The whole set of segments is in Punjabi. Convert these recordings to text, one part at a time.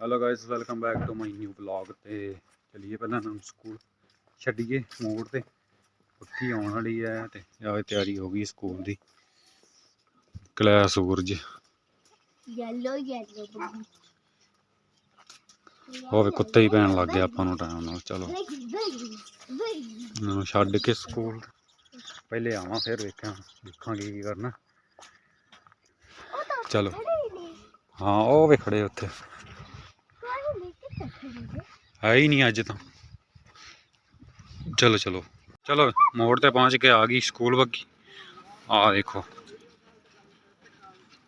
Hello guys welcome back to my new blog ਤੇ ਚਲਿਏ ਪਹਿਲਾਂ ਨੂੰ ਸਕੂਲ ਛੱਡੀਏ ਮੋੜ ਤੇ ਉੱਠੀ ਆਉਣ ਵਾਲੀ ਹੈ ਤੇ ਆਵੇ ਤਿਆਰੀ ਹੋ ਗਈ ਸਕੂਲ ਦੀ। ਕਲਾ ਸੂਰਜ ਯੈਲੋ ਯੈਲੋ ਹੋਵੇ ਕੁੱਤੇ ਹੀ ਪੈਣ ਲੱਗ ਗਿਆ ਆਪਾਂ ਨੂੰ ਟਾਈਮ ਨਾਲ ਚਲੋ। ਨੂੰ ਛੱਡ ਕੇ ਸਕੂਲ। ਪਹਿਲੇ ਆਵਾਂ ਫਿਰ ਵੇਖਾਂ ਦੇਖਾਂਗੇ ਕੀ ਕਰਨਾ। ਚਲੋ। ਹਾਂ ਉਹ ਵੇ ਖੜੇ ਉੱਥੇ। ਹੈ ਹੀ ਨਹੀਂ ਅੱਜ ਤਾਂ। ਚਲੋ ਚਲੋ। ਚਲੋ, ਮੋੜ ਤੇ ਪਹੁੰਚ ਕੇ ਆ ਗਈ ਸਕੂਲ ਬੱਗੀ। ਆ ਦੇਖੋ।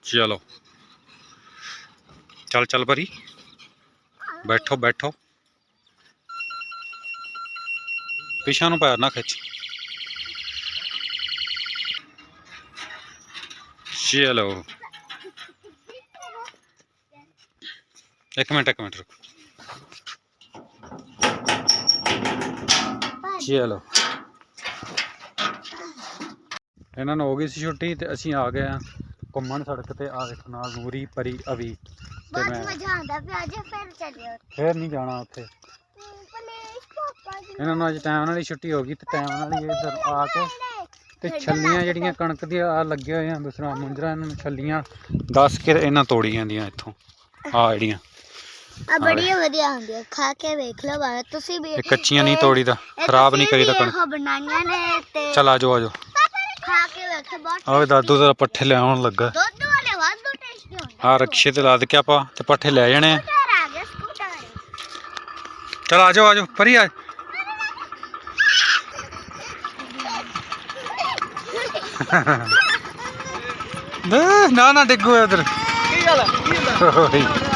ਚਲੋ। ਚੱਲ ਚੱਲ ਪਰੀ। ਬੈਠੋ ਬੈਠੋ। ਪਿਛਾ ਨੂੰ ਪੈਰ ਨਾ ਖਿੱਚ। ਚਲੋ। ਇੱਕ ਮਿੰਟ ਇੱਕ ਮਿੰਟ ਰੁਕੋ। ਚਲੋ। ਇਹਨਾਂ ਨੂੰ ਹੋ ਗਈ ਸੀ ਛੁੱਟੀ ਤੇ ਅਸੀਂ ਆ ਗਏ ਆ ਘੁੰਮਣ ਸੜਕ ਤੇ। ਆ ਦੇਖੋ ਨਾਲ ਨੂਰੀ ਪਰੀ ਅਵੀ ਤੇ ਬਹੁਤ ਮੈਂ। ਮਜ਼ਾ ਆਉਂਦਾ ਪਿਆ ਅੱਜ ਫਿਰ ਚੱਲਿਓ ਫੇਰ ਨਹੀਂ ਜਾਣਾ ਉੱਥੇ। ਪਲੀਜ਼ ਪਾਪਾ ਜੀ ਇਹਨਾਂ ਨੂੰ ਅੱਜ ਟਾਈਮ ਨਾਲ ਹੀ ਛੁੱਟੀ ਹੋ ਗਈ ਤੇ ਟਾਈਮ ਨਾਲ ਹੀ ਇੱਧਰ ਆ ਕੇ। ਤੇ ਛੱਲੀਆਂ ਜਿਹੜੀਆਂ ਕਣਕ ਦੀਆਂ ਆ ਲੱਗੇ ਹੋਏ ਆ ਦੂਸਰਾ ਮੁੰਜਰਾ ਇਹਨਾਂ ਨੂੰ ਛੱਲੀਆਂ 10 ਕੇ ਇਹਨਾਂ ਤੋੜੀ ਜਾਂਦੀਆਂ ਇੱਥੋਂ। ਆ ਜਿਹੜੀਆਂ। ਆ ਬੜੀਆਂ ਵਧੀਆ ਹੁੰਦੀਆਂ ਖਾ ਕੇ ਵੇਖ ਲਓ ਬਾਰੇ ਤੁਸੀਂ ਵੀ ਇਹ ਕੱਚੀਆਂ ਨਹੀਂ ਇਹ ਖਰਾਬ ਨਹੀਂ ਕਣਕ ਬਣਾਈਆਂ ਨੇ ਤੇ ਚਲ ਆਜੋ ਆਜੋ ਖਾ ਕੇ ਵੇਖੋ ਬਹੁਤ ਆਵੇ ਦਾਦੂ ਦਾ ਪੱਠੇ ਲੈ ਆਉਣ ਲੱਗਾ। ਦੁੱਧ ਵਾਲੇ ਵਾਧੂ ਟੇਸਟੀ ਹੁੰਦੇ ਆ ਰਕਸ਼ੇ ਤੇ ਲੱਦ ਕੇ ਆਪਾਂ ਤੇ ਪੱਠੇ ਲੈ ਜਾਣੇ ਆ। ਆ ਗਿਆ ਸਕੂਟਰ ਚਲ ਆਜੋ ਆਜੋ ਪਰੀ ਆ। ਨਾ ਨਾ ਡਿੱਗੋ ਉਧਰ। ਕੀ ਗੱਲ ਕੀ ਹੁੰਦਾ?